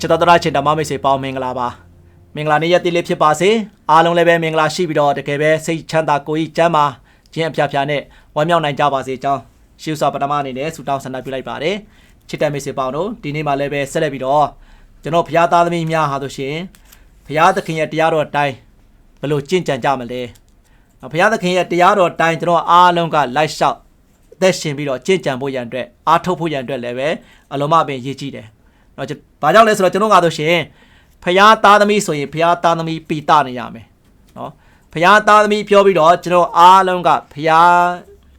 ချစ်တော်တရားချင်ဓမ္မမိတ်ဆွေပေါင်းမင်္ဂလာပါမင်္ဂလာနေ့ရက်တည်းလေးဖြစ်ပါစေအားလုံးလည်းပဲမင်္ဂလာရှိပြီးတော့တကယ်ပဲစိတ်ချမ်းသာကိုယ်ကြီးကျမ်းမာခြင်းအဖျားဖျားနဲ့ဝမ်းမြောက်နိုင်ကြပါစေကြောင်းရှေးစွာပထမအနေနဲ့ဆုတောင်းဆန္ဒပြုလိုက်ပါတယ်ချစ်တဲ့မိတ်ဆွေပေါင်းတို့ဒီနေ့မှလည်းပဲဆက်လက်ပြီးတော့ကျွန်တော်ဘုရားသားသမီးများဟာဆိုရှင်ဘုရားသခင်ရဲ့တရားတော်အတိုင်းဘယ်လိုကျင့်ကြံကြမလဲဘုရားသခင်ရဲ့တရားတော်အတိုင်းကျွန်တော်အားလုံးကလိုက်လျှောက်အသက်ရှင်ပြီးတော့ကျင့်ကြံဖို့ရန်အတွက်အားထုတ်ဖို့ရန်အတွက်လည်းပဲအလုံးမပင်ရည်ကြည်တယ်။တော့ ဘာကြောင့်လဲဆိုတော့ကျွန်တော်ကဆိုရှင်ဖျားသားသမီးဆိုရင်ဖျားသားသမီးပီတနေရမယ်။နော်ဖျားသားသမီးပြောပြီးတော့ကျွန်တော်အားလုံးကဖျား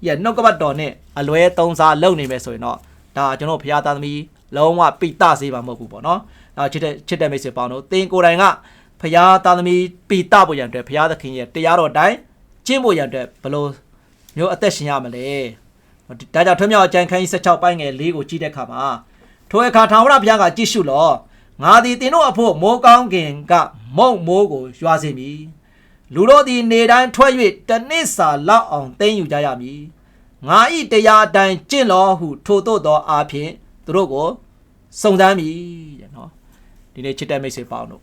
ရဲ့နှုတ်ကပတ်တော်နဲ့အလွဲသုံးစားလုပ်နေမယ်ဆိုရင်တော့ဒါကျွန်တော်ဖျားသားသမီးလုံးဝပီတစေပါမဟုတ်ဘူးပေါ့နော်။နောက်ချစ်တဲ့ချစ်တဲ့မိတ်ဆွေပေါင်းတို့သင်ကိုယ်တိုင်ကဖျားသားသမီးပီတဖို့ရန်အတွက်ဖျားသခင်ရဲ့တရားတော်တိုင်းကျင့်ဖို့ရန်အတွက်ဘယ်လိုမျိုးအသက်ရှင်ရမလဲ။ဒါကြောင့်ထွမြောက်အကျမ်းခန်းကြီး16ပိုင်းငယ်၄ကိုကြည့်တဲ့အခါမှာ ထိုအခါထာဝရဘုရားကကြည့်ရှုလော့ငါသည်တင်တို့အဖို့မိုးကောင်းကင်ကမုံမိုးကိုရွာစေမည်လူတို့သည်နေတိုင်းထွက်၍တနစ်စာလောက်အောင်သိမ်းယူကြရမည်ငါဤတရားအတိုင်းကျင့်လောဟုထိုတို့သောအားဖြင့်သူတို့ကိုစုံစမ်းမည်တဲ့နော်ဒီနေ့ချစ်တဲ့မိတ်ဆွေပေါင်းတို့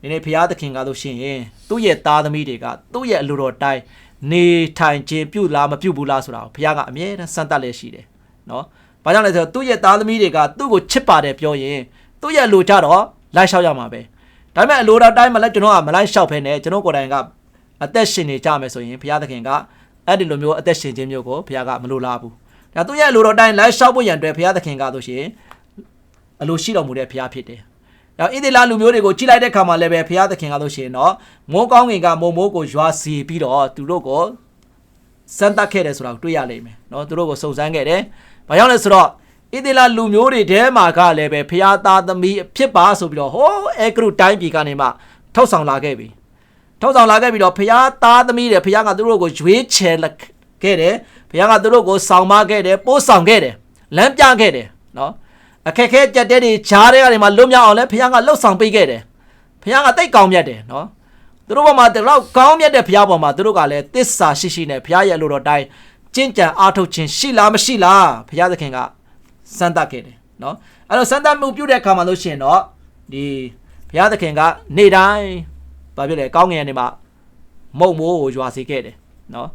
ဒီနေ့ဘုရားသခင်ကလို့ရှိရင်သူ့ရဲ့သားသမီးတွေကသူ့ရဲ့အလိုတော်တိုင်းနေထိုင်ခြင်းပြုလားမပြုဘူးလားဆိုတာကိုဘုရားကအမြဲတမ်းစမ်းသပ်လက်ရှိတယ်နော်။ ဘာကြောင့်လဲဆိုတော့သူ့ရဲ့သားသမီးတွေကသူ့ကိုချစ်ပါတယ်ပြောရင်သူ့ရဲ့လိုကြတော့လိုက်လျှောက်ရမှာပဲ။ဒါပေမဲ့အလိုတော်တိုင်းမှာလည်းကျွန်တော်ကမလိုက်လျှောက်ဖဲနဲ့ကျွန်တော်ကိုယ်တိုင်ကအသက်ရှင်နေကြမယ်ဆိုရင်ဘုရားသခင်ကအဲ့ဒီလိုမျိုးအသက်ရှင်ခြင်းမျိုးကိုဘုရားကမလိုလားဘူး။ဒါသူ့ရဲ့အလိုတော်တိုင်းလိုက်လျှောက်ဖို့ရန်အတွက်ဘုရားသခင်ကဆိုရှင်အလိုရှိတော်မူတဲ့ဘုရားဖြစ်တယ်။နောက်ဣသေလလူမျိုးတွေကိုကြိလိုက်တဲ့ခါမှာလည်းပဲဘုရားသခင်ကလို့ရှိရင်တော့မိုးကောင်းငင်ကမုံမိုးကိုရွာစီပြီးတော့သူတို့ကိုစမ်းသပ်ခဲ့တယ်ဆိုတာကိုတွေ့ရလိမ့်မယ်เนาะသူတို့ကိုစုံစမ်းခဲ့တယ်။ ။ဘာကြောင့်လဲဆိုတော့ဣသေလလူမျိုးတွေထဲမှာကလည်းပဲဖျားသားသမီးဖြစ်ပါဆိုပြီးတော့ဟောအဲဂရုတိုင်းပြည်ကနေမှထောက်ဆောင်လာခဲ့ပြီ။ထောက်ဆောင်လာခဲ့ပြီးတော့ဖျားသားသမီးတွေဖျားကသူတို့ကိုရွေးချယ်ခဲ့တယ်။ဖျားကသူတို့ကိုဆောင်မခဲ့တယ်ပို့ဆောင်ခဲ့တယ်လမ်းပြခဲ့တယ်နော်။အခက်ခဲကြက်တဲ့တွေဂျားတဲ့ကနေမှလွတ်မြောက်အောင်လဲဖျားကလှုပ်ဆောင်ပေးခဲ့တယ်။ဖျားကတိတ်ကောင်းမြတ်တယ်နော်။သူတို့ဘက်မှာတော့ကောင်းမြတ်တဲ့ဘုရားပေါ်မှာသူတို့ကလည်းတစ္ဆာရှိရှိနဲ့ဘုရားရဲ့လိုတော်တိုင်း ကျင့်ကြံအားထုတ်ခြင်းရှိလားမရှိလားဘုရားသခင်ကစမ်းသပ်ခဲ့တယ်เนาะအဲ့တော့စမ်းသပ်မှုပြုတဲ့အခါမှာလို့ရှိရင်တော့ဒီဘုရားသခင်ကနေတိုင်းဘာဖြစ်လဲကောင်းငင်ကနေမှာမုံမိုးကိုရွာစေခဲ့တယ်เนาะ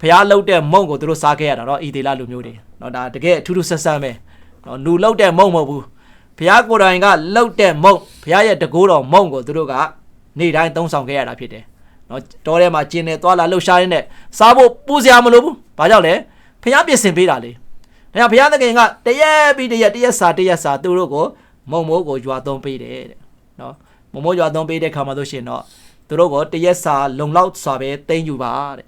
ဘုရားလှုပ်တဲ့မုံကိုသူတို့စားခဲ့ရတာเนาะဤသေးလလူမျိုးတွေเนาะဒါတကယ်အထူးထူးဆန်းဆန်းပဲเนาะလူလှုပ်တဲ့မုံမဟုတ်ဘူးဘုရားကိုယ်တိုင်ကလှုပ်တဲ့မုံဘုရားရဲ့တကိုးတော်မုံကိုသူတို့ကနေ့တိုင်းသုံးဆောင်ခဲ့ရတာဖြစ်တယ်။ နော်တောထဲမှာကျင်းနေသွားလာလှုပ်ရှားရင်းနဲ့စားဖို့ပူစရာမလိုဘူး။ဘာကြောင့်လဲ။ဖះပြင်ဆင်ပေးတာလေ။ဒါကြောင့်ဘုရားသခင်ကတရက်ပြီးတရက်တရက်စာတရက်စာသူတို့ကိုမုံမိုးကိုရွာသွန်းပေးတယ်တဲ့။နော်မုံမိုးရွာသွန်းပေးတဲ့ခါမှာဆိုရှင်တော့သူတို့ကိုတရက်စာလုံလောက်စွာပဲသိမ်းယူပါတဲ့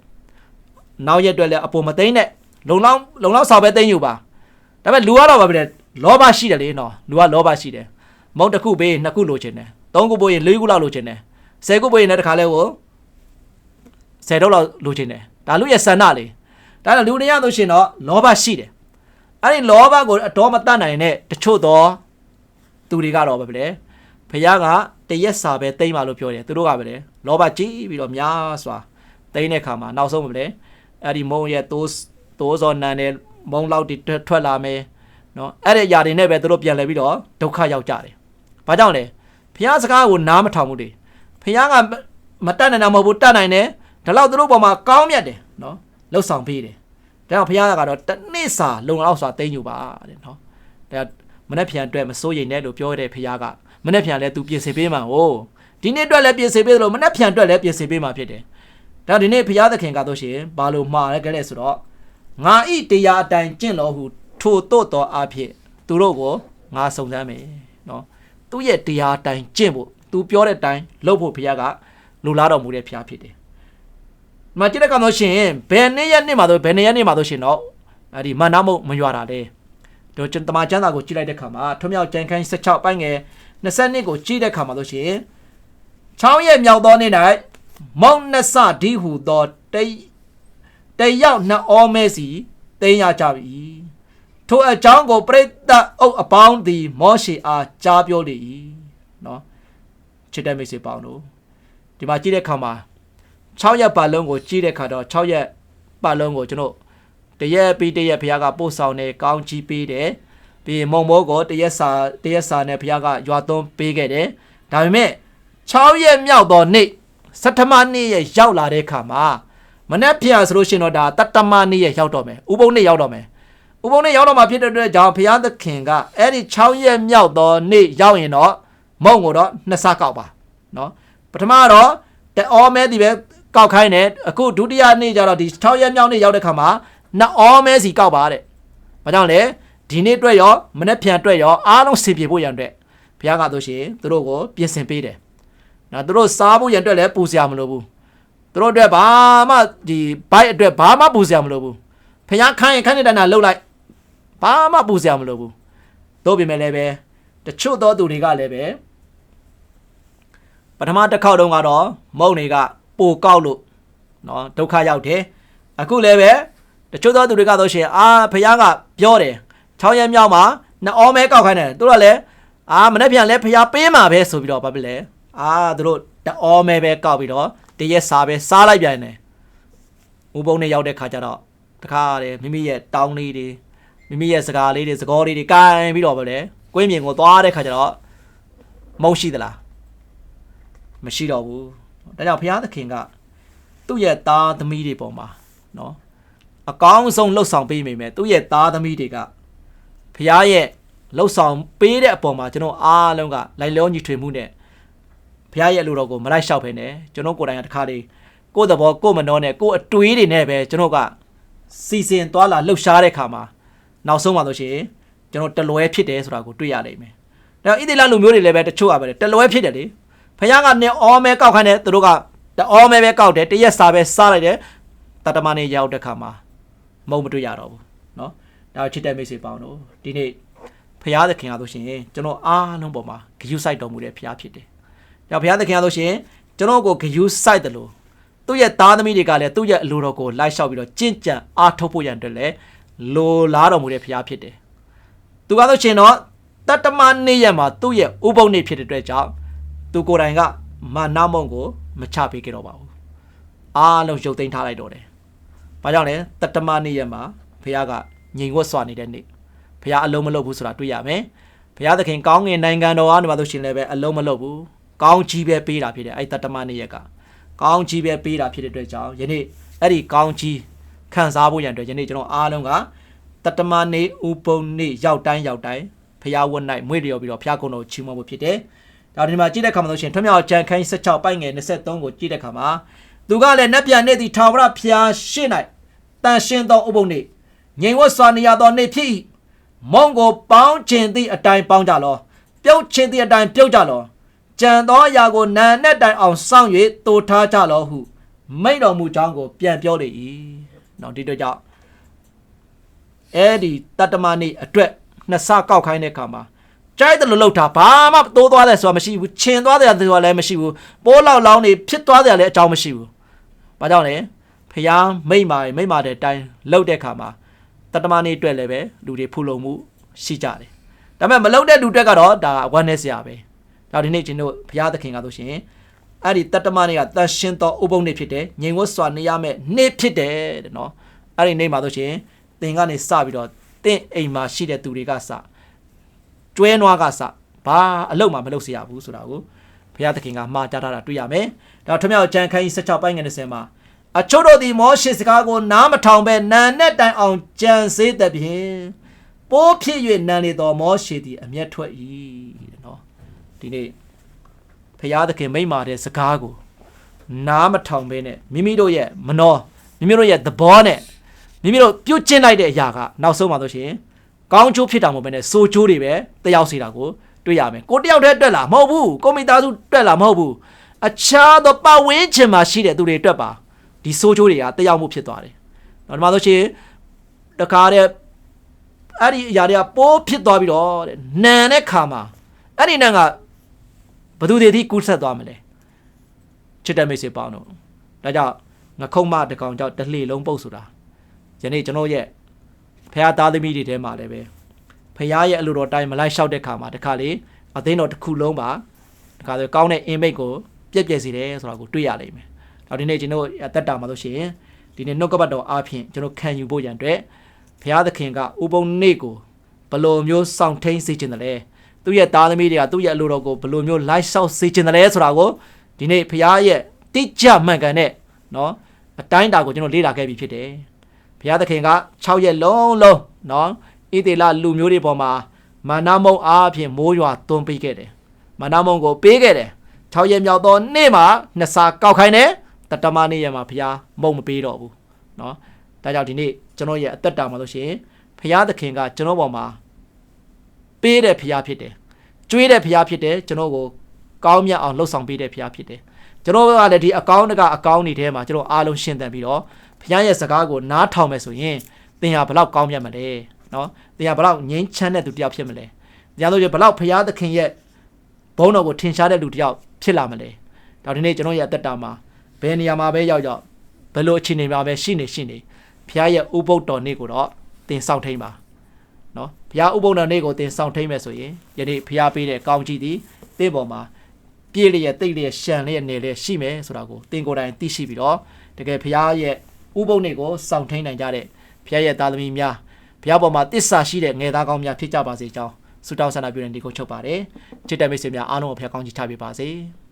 ။နောက်ရက်အတွက်လည်းအပေါ်မသိမ်းနဲ့လုံလောက်လုံလောက်စွာပဲသိမ်းယူပါ။ဒါပေမဲ့လူကတော့ဗာပြတယ်လောဘရှိတယ်လေနော်လူကလောဘရှိတယ်။မုံတစ်ခုပေးနှစ်ခုလိုချင်တယ်။သုံးခုပိုးရင်လေးခုလောက်လိုချင်တယ်။ဆယ်ခုပွေနဲ့တခါလဲကို ဆယ်တော့လောက်လိုချင်တယ်ဒါလူရဲ့ဆန္ဒလေဒါတော့လူတရားဆိုရှင်တော့လောဘရှိတယ်အဲ့ဒီလောဘကိုအတော်မတတ်နိုင်တဲ့တချို့သောသူတွေကတော့ပဲလေဘုရားကတရက်စာပဲတိမ့်ပါလို့ပြောတယ်သူတို့ကပဲလေလောဘကြီးပြီးတော့များစွာတိမ့်တဲ့ခါမှာနောက်ဆုံးပဲလေအဲ့ဒီမုံရဲ့တိုးတိုးစောနန်တဲ့မုံလောက်တွေထွက်လာမယ်နော်အဲ့ဒီຢာတွေနဲ့ပဲသူတို့ပြန်လဲပြီးတော့ဒုက္ခရောက်ကြတယ်ဘာကြောင့်လဲဘုရားစကားကိုနားမထောင်ဘူးတွေဖះကမတတ်နိုင်တာမဟုတ်ဘူးတတ်နိုင်တယ် ဒါလောက်သူတို့ပေါ်မှာကောင်းမြတ်တယ်နော်လှုပ်ဆောင်ပေးတယ်ဒါကြောင့်ဖះကတော့တနေ့စာလုံလောက်စွာတိမ့်ယူပါတဲ့နော်ဒါမနေ့ပြန်အတွက်မစိုးရိမ်နဲ့လို့ပြောတဲ့ဖះကမနေ့ပြန်လဲသူပြင်ဆင်ပေးမှာဟိုဒီနေ့အတွက်လည်းပြင်ဆင်ပေးသလိုမနေ့ပြန်အတွက်လည်းပြင်ဆင်ပေးမှာဖြစ်တယ်ဒါဒီနေ့ဖះသခင်ကတော့ရှင်ဘာလို့မှားလဲကြလဲဆိုတော့ငါဤတရားအတိုင်းကျင့်တော်ဟုထိုတို့တော်အဖြစ်သူတို့ကိုငါစုံစမ်းမယ်နော်သူ့ရဲ့တရားအတိုင်းကျင့်ဖို့သူပြောတဲ့အတိုင်းလုပ်ဖို့ဘုရားကလိုလားတော်မူတဲ့ဘုရားဖြစ်တယ်။ မကြည့်တဲ့ကောင်တော့ရှင်ဘယ်နေ့ရက်နေ့မှာတော့ဘယ်နေ့ရက်နေ့မှာတော့ရှင်တော့အဲ့ဒီမနာမုတ်မရွာတာလေ။တို့ကျွန်တမချမ်းသာကိုကြည့်လိုက်တဲ့ခါမှာထွမြောက်ကြံခိုင်း16ပိုင်းငယ်20ကိုကြည့်တဲ့ခါမှာတော့ရှင်6ရက်မြောက်သောနေ့၌မောင်နဆဒီဟုသောတိတ်တယောက်နှစ်အောမဲစီတင်းရကြပြီ။ထိုအကြောင်းကိုပြိတ္တအုပ်အပေါင်းသည် မောရှေအားကြားပြောလေ၏နော်ချစ်တဲ့မိတ်ဆွေပေါင်းတို့ဒီမှာကြည့်တဲ့ခါမှာ 6ရက်ပတ်လုံးကိုကြည့်တဲ့ခါတော့6ရက်ပတ်လုံးကိုကျွန်တော်တရက်ပြီးတရက်ဘုရားကပို့ဆောင်တယ်ကောင်းချီးပေးတယ်ပြီးရင်မုံမိုးကိုတရက်စာတရက်စာနဲ့ဘုရားကရွာသွန်းပေးခဲ့တယ်ဒါပေမဲ့6ရက်မြောက်သောနေ့စတ္တမနေ့ရဲ့ရောက်လာတဲ့အခါမှာမနေ့ပြန်ဆိုလို့ရှိရင်တော့ဒါတတ္တမနေ့ရဲ့ရောက်တော့မယ်ဥပုံနေ့ရောက်တော့မယ်ဥပုံနေ့ရောက်တော့မှဖြစ်တဲ့အတွက်ကြောင့်ဘုရားသခင်ကအဲ့ဒီ6ရက်မြောက်သောနေ့ရောက်ရင်တော့မုံကိုတော့နှစ်ဆကောက်ပါနော်ပထမတော့တအောမဲဒီပဲ ကောက်ခိုင်းတယ်အခုဒုတိယနေ့ကျတော့ဒီ6ရက်မြောက်နေ့ရောက်တဲ့ခါမှာနှစ်အောမဲစီကောက်ပါတဲ့ဘာကြောင့်လဲဒီနေ့အတွက်ရောမနေ့ပြန်အတွက်ရောအားလုံးစင်ပြေဖို့ရန်အတွက်ဘုရားကတို့ရှိရင်သူတို့ကိုပြင်ဆင်ပေးတယ်နော်သူတို့စားဖို့ရန်အတွက်လည်းပူစရာမလိုဘူးသူတို့အတွက်ဘာမှဒီဘိုက်အတွက်ဘာမှပူစရာမလိုဘူးဘုရားခိုင်းရင်ခိုင်းတဲ့တန်းလှုပ်လိုက်ဘာမှပူစရာမလိုဘူးတို့ပြင်မဲ့လည်းပဲတချို့သောသူတွေကလည်းပဲပထမတစ်ခေါက်တုန်းကတော့မုံတွေက ပိုကောက်လို့နော်ဒုက္ခရောက်တယ်အခုလည်းပဲတချို့သောသူတွေကဆိုရှင်အာဖះကပြောတယ်6ရက်မြောက်မှာနှစ်အောမဲကောက်ခိုင်းတယ်သူတို့ကလည်းအာမနေ့ပြန်လဲဖះပေးမှာပဲဆိုပြီးတော့ဘာဖြစ်လဲအာသူတို့တအောမဲပဲကောက်ပြီးတော့တရက်စားပဲစားလိုက်ပြန်တယ်ဥပုံနဲ့ရောက်တဲ့ခါကျတော့တခါတည်းမိမိရဲ့တောင်းလေးတွေမိမိရဲ့စကားလေးတွေစကောလေးတွေကိုင်ပြီးတော့ပဲလေကွင်းမြင်ကိုသွားတဲ့ခါကျတော့မုံရှိသလားမရှိတော့ဘူး ဒါကြောင့်ဘုရားသခင်ကသူ့ရဲ့သားသမီးတွေပေါ်မှာနော်အကောင်းဆုံးလှုပ်ဆောင်ပေးမိမယ်သူ့ရဲ့သားသမီးတွေကဘုရားရဲ့လှုပ်ဆောင်ပေးတဲ့အပေါ်မှာကျွန်တော်အားလုံးကလိုက်လျောညီထွေမှုနဲ့ဘုရားရဲ့အလိုတော်ကိုမလိုက်လျှောက်ဖ ೇನೆ ကျွန်တော်ကိုယ်တိုင်ကတခါလေးကိုယ့်သဘောကိုယ့်မနှောနဲ့ကိုယ့်အတွေးတွေနဲ့ပဲကျွန်တော်ကစီစဉ်သွားလာလှုပ်ရှားတဲ့ခါမှာနောက်ဆုံးပါလို့ရှိရင်ကျွန်တော်တလွဲဖြစ်တယ်ဆိုတာကိုတွေ့ရနိုင်မယ်။ဒါဣတိလလူမျိုးတွေလည်းပဲတချို့ကပဲတလွဲဖြစ်တယ်လေ။ ဘုရားကနေအောမဲကောက်ခိုင်းတယ်သူတို့ကတအောမဲပဲကောက်တယ်တရက်စာပဲစားလိုက်တယ်တတမနေရောက်တဲ့ခါမှာမုံမတွေ့ရတော့ဘူးเนาะဒါချစ်တဲ့မိတ်ဆွေပေါင်းတို့ဒီနေ့ဖရာသခင်အားလို့ရှိရင်ကျွန်တော်အားလုံးပေါ်မှာဂယုစိုက်တော်မူတဲ့ဖရာဖြစ်တယ်။ကြောင့်ဖရာသခင်အားလို့ရှိရင်ကျွန်တော်ကိုဂယုစိုက်တယ်လို့သူ့ရဲ့သားသမီးတွေကလည်းသူ့ရဲ့အလိုတော်ကိုလိုက်လျှောက်ပြီးတော့ကြင့်ကြံအားထုတ်ဖို့ရန်အတွက်လည်းလိုလားတော်မူတဲ့ဖရာဖြစ်တယ်။သူကားလို့ရှိရင်တော့တတ္တမနေ့ရက်မှာသူ့ရဲ့ဥပုံနေ့ဖြစ်တဲ့အတွက်ကြောင့် သူကိုယ်တိုင်ကမာနမုံကိုမချပေးခဲ့တော့ပါဘူး။အားလုံးရုပ်သိမ်းထားလိုက်တော့တယ်။ဘာကြောင့်လဲတတ္တမနေ့ရက်မှာဖရာကငြိမ်ဝတ်စွာနေတဲ့နေ့ဖရာအလုံးမလုပ်ဘူးဆိုတာတွေ့ရမယ်။ဖရာသခင်ကောင်းငင်နိုင်ငံတော်အားနေပါလို့ရှင်လည်းပဲအလုံးမလုပ်ဘူး။ကောင်းကြီးပဲပေးတာဖြစ်တယ်အဲ့တတ္တမနေ့ရက်ကကောင်းကြီးပဲပေးတာဖြစ်တဲ့အတွက်ကြောင့်ယနေ့အဲ့ဒီကောင်းကြီးခံစားဖို့ရန်အတွက်ယနေ့ကျွန်တော်အားလုံးကတတ္တမနေ့ဥပုံနေ့ရောက်တိုင်းရောက်တိုင်းဖရာဝတ်၌မွေ့လျော်ပြီးတော့ဖရာကုံတော်ချီးမွမ်းဖို့ဖြစ်တယ်။ ဒါဒီမှာကြည့်တဲ့ခါမှာဆိုရှင်ထွမြောက်ကြံခိုင်း16ပိုက်ငယ်23ကိုကြည့်တဲ့ခါမှာသူကလည်းနတ်ပြန်နေသည့်ထာဝရဖျားရှင်း၌တန်ရှင်းသောဥပုံနေ့ငြိမ်ဝတ်စွာနေရသောနေ့ဖြစ်၏မုံကိုပေါင်းခြင်းသည့်အတိုင်းပေါင်းကြလောပြုတ်ခြင်းသည့်အတိုင်းပြုတ်ကြလောကြံသောအရာကိုနာနဲ့တိုင်အောင်စောင့်၍တိုးထားကြလောဟု မိန့်တော်မူကြောင်းကို ပြန်ပြောလေ၏နော်ဒီတော့ကြောင့်အဲ့ဒီတတ္တမနေ့အတွက်နှစ်ဆကောက်ခိုင်းတဲ့အခါမှာ ကြိုက်တယ်လို့လောက်တာဘာမှတိုးသွားတယ်ဆိုတာမရှိဘူးခြင်သွားတယ်ဆိုတာလည်းမရှိဘူးပိုးလောက်လောင်းနေဖြစ်သွားတယ်လည်းအကြောင်းမရှိဘူးဘာကြောင့်လဲဖះမိမ့်မာမိမ့်မာတဲ့အတိုင်းလှုပ်တဲ့ခါမှာတတမနေ့အတွက်လည်းပဲလူတွေဖူလုံမှုရှိကြတယ်ဒါပေမဲ့မလှုပ်တဲ့လူတွေကတော့ဒါဝမ်းနေစရာပဲဒါဒီနေ့ကျွန်တော်ဘုရားသခင်ကဆိုရှင်အဲ့ဒီတတမနေ့ကတန်ရှင်းသောဥပုံနေ့ဖြစ်တယ်ငြိမ်ဝတ်စွာနေရမယ့်နေ့ဖြစ်တယ်တဲ့နော်အဲ့ဒီနေ့မှာဆိုရှင်သင်ကနေစပြီးတော့သင်အိမ်မှာရှိတဲ့သူတွေကစ ကျွဲနွားကစဘာအလုပ်မှမလုပ်เสียဘူးဆိုတာကိုဘုရားသခင်ကမှားကြားထားတာတွေ့ရမယ်ဒါထမြောက်ကျန်ခိုင်း16ပိုင်းငယ်20မှာအချို့တို့သည်မောရှေစကားကိုနားမထောင်ပဲနာနဲ့တိုင်အောင်ကြံစေတဲ့ဖြင့်ပိုးဖြစ်၍နံလေတော်မောရှေသည်အမျက်ထွက်၏တဲ့နော်ဒီနေ့ဖရာသခင်မိမ့်မာတဲ့စကားကိုနားမထောင်ပဲနဲ့မိမိတို့ရဲ့မနောမိမိတို့ရဲ့သဘောနဲ့မိမိတို့ပြုတ်ကျင့်လိုက်တဲ့အရာကနောက်ဆုံးပါလို့ရှိရင် ကောင်းကျိုးဖြစ်တာမဟုတ်ဘဲနဲ့ဆိုးကျိုးတွေပဲတယောက်စီတာကိုတွေ့ရမယ်ကိုတယောက်တည်းတွေ့လားမဟုတ်ဘူးကိုမိသားစုတွေ့လားမဟုတ်ဘူးအခြားသောပတ်ဝန်းကျင်မှာရှိတဲ့သူတွေတွေ့ပါဒီဆိုးချိုးတွေကတက်ရောက်မှုဖြစ်သွားတယ်။နောက်ဒီမှာဆိုရှင်တခါတဲ့အဲ့ဒီအရာတွေကပိုးဖြစ်သွားပြီးတော့တဲ့နန်တဲ့ခါမှာအဲ့ဒီနန်ကဘသူတွေထိကူးဆက်သွားမလဲချစ်တဲ့မိတ်ဆွေပေါင်းတို့ဒါကြောင့်ငခုံမတကောင်ကြောင့်တလှေလုံးပုတ်ဆိုတာယနေ့ကျွန်တော်ရဲ့ ဖះသားသမီးတွေထဲမှာလည်းပဲဖះရဲ့အလိုတော်တိုင်းမလိုက်လျှောက်တဲ့ခါမှာတခါလေအသိတော်တစ်ခုလုံးပါတခါဆိုကောင်းတဲ့အင်မိတ်ကိုပြက်ပြက်စီတယ်ဆိုတာကိုတွေ့ရလိမ့်မယ်တော့ဒီနေ့ကျွန်တော်အသက်တာမှာလို့ရှိရင်ဒီနေ့နှုတ်ကပတ်တော်အားဖြင့်ကျွန်တော်ခံယူဖို့ရန်အတွက်ဘုရားသခင်ကဥပုံနေ့ကိုဘယ်လိုမျိုးစောင့်ထိန်စေခြင်းတလဲသူ့ရဲ့သားသမီးတွေကသူ့ရဲ့အလိုတော်ကိုဘယ်လိုမျိုးလိုက်လျှောက်စေခြင်းတလဲဆိုတာကိုဒီနေ့ဖခင်ရဲ့တိကျမှန်ကန်တဲ့နော်အတိုင်းအတာကိုကျွန်တော်လေ့လာခဲ့ပြီဖြစ်တယ် ဘုရားသခင်က6ရက်လုံးလုံးနော်ဣသေလလူမျိုးတွေပေါ်မှာမာနမုံအားဖြင့်မိုးရွာသွန်းပေးခဲ့တယ်မာနမုံကိုပေးခဲ့တယ်6ရက်မြောက်သောနေ့မှာနှစ်စာကောက်ခိုင်းတယ်တတမနေ့ရက်မှာဘုရားမုံမပေးတော့ဘူးနော်ဒါကြောင့်ဒီနေ့ကျွန်တော်ရဲ့အသက်တာမှာလို့ရှိရင်ဘုရားသခင်ကကျွန်တော်ပေါ်မှာပေးတဲ့ဘုရားဖြစ်တယ်ကျွေးတဲ့ဘုရားဖြစ်တယ်ကျွန်တော်ကိုကောင်းမြတ်အောင်လှုပ်ဆောင်ပေးတဲ့ဘုရားဖြစ်တယ်ကျွန်တော်ကလည်းဒီအကောင်းတကအကောင်းနေထဲမှာကျွန်တော်အားလုံးရှင်းသန်ပြီးတော့ ဘုရားရဲ့စကားကိုနားထောင်မယ်ဆိုရင်သင်ဟာဘလောက်ကောင်းမြတ်မလဲနော်သင်ဟာဘလောက်ငြိမ်းချမ်းတဲ့သူတစ်ယောက်ဖြစ်မလဲတရားလို့ရဘလောက်ဘုရားသခင်ရဲ့ဘုန်းတော်ကိုထင်ရှားတဲ့လူတစ်ယောက်ဖြစ်လာမလဲဒါဒီနေ့ကျွန်တော်ရဲ့အသက်တာမှာဘယ်နေရာမှာပဲရောက်ရောက်ဘယ်လိုအခြေအနေမှာပဲရှိနေရှိနေဘုရားရဲ့ဥပုပ်တော်နေ့ကိုတော့သင်စောင့်ထိန်ပါနော်ဘုရားဥပုပ်တော်နေ့ကိုသင်စောင့်ထိန်မယ်ဆိုရင်ယနေ့ဘုရားပေးတဲ့ကောင်းကြီးသည်သင်ပေါ်မှာပြည့်လျက်တိတ်လျက်ရှံလျက်နေလျက်ရှိမယ်ဆိုတာကိုသင်ကိုယ်တိုင်သိရှိပြီးတော့တကယ်ဘုရားရဲ့ ဥပုပ်နေ့ကိုစောင့်ထိန်နိုင်ကြတဲ့ဘုရားရဲ့သားသမီးများဘုရားပေါ်မှာတစ္ဆာရှိတဲ့ငယ်သားကောင်းများဖြစ်ကြပါစေကြောင်းဆုတောင်းဆန္ဒပြုတဲ့ဒီကိုချုပ်ပါတယ်ချစ်တဲ့မိတ်ဆွေများအားလုံးကိုဘုရားကောင်းချီးချပေးပါစေ။